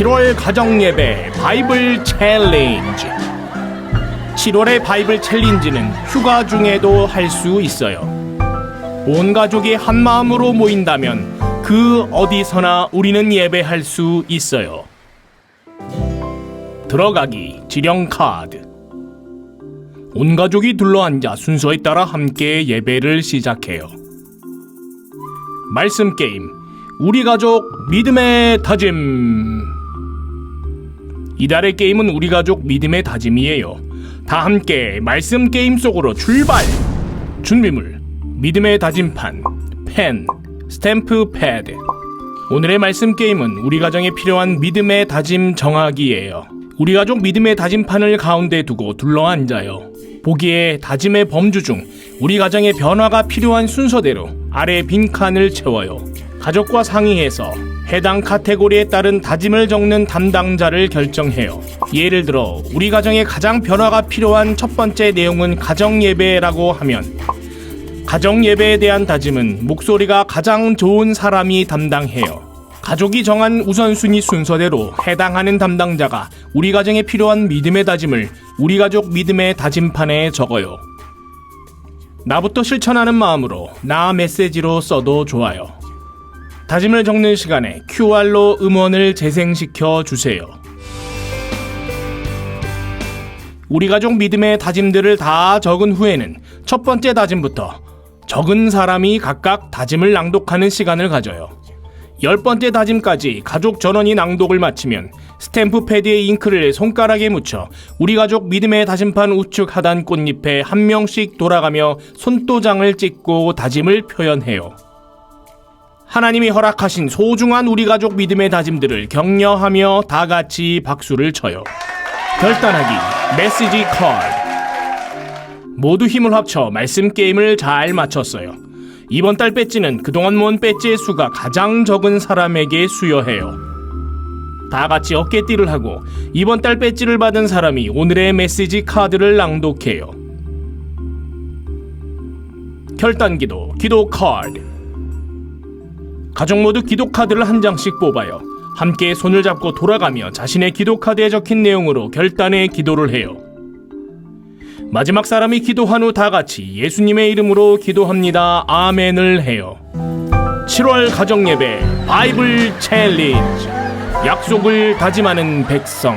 7월 가정예배 바이블 챌린지 7월의 바이블 챌린지는 휴가 중에도 할 수 있어요. 온 가족이 한 마음으로 모인다면 그 어디서나 우리는 예배할 수 있어요. 들어가기 지령 카드 온 가족이 둘러앉아 순서에 따라 함께 예배를 시작해요. 말씀 게임 우리 가족 믿음의 다짐 이달의 게임은 우리 가족 믿음의 다짐이에요. 다 함께 말씀 게임 속으로 출발. 준비물 믿음의 다짐판, 펜, 스탬프 패드. 오늘의 말씀 게임은 우리 가정에 필요한 믿음의 다짐 정하기예요. 우리 가족 믿음의 다짐판을 가운데 두고 둘러앉아요. 보기에 다짐의 범주 중 우리 가정의 변화가 필요한 순서대로 아래 빈칸을 채워요. 가족과 상의해서 해당 카테고리에 따른 다짐을 적는 담당자를 결정해요. 예를 들어 우리 가정에 가장 변화가 필요한 첫 번째 내용은 가정 예배라고 하면 가정 예배에 대한 다짐은 목소리가 가장 좋은 사람이 담당해요. 가족이 정한 우선순위 순서대로 해당하는 담당자가 우리 가정에 필요한 믿음의 다짐을 우리 가족 믿음의 다짐판에 적어요. 나부터 실천하는 마음으로 나 메시지로 써도 좋아요. 다짐을 적는 시간에 QR로 음원을 재생시켜 주세요. 우리 가족 믿음의 다짐들을 다 적은 후에는 첫 번째 다짐부터 적은 사람이 각각 다짐을 낭독하는 시간을 가져요. 열 번째 다짐까지 가족 전원이 낭독을 마치면 스탬프 패드에 잉크를 손가락에 묻혀 우리 가족 믿음의 다짐판 우측 하단 꽃잎에 한 명씩 돌아가며 손도장을 찍고 다짐을 표현해요. 하나님이 허락하신 소중한 우리 가족 믿음의 다짐들을 격려하며 다 같이 박수를 쳐요. 결단하기 메시지 컬 모두 힘을 합쳐 말씀 게임을 잘 마쳤어요. 이번 달 배지는 그동안 모은 배지의 수가 가장 적은 사람에게 수여해요. 다 같이 어깨띠를 하고 이번 달 배지를 받은 사람이 오늘의 메시지 카드를 낭독해요. 결단 기도 기도 카드 가족 모두 기도 카드를 한 장씩 뽑아요. 함께 손을 잡고 돌아가며 자신의 기도 카드에 적힌 내용으로 결단의 기도를 해요. 마지막 사람이 기도한 후 다 같이 예수님의 이름으로 기도합니다. 아멘을 해요. 7월 가정 예배 바이블 챌린지 약속을 다짐하는 백성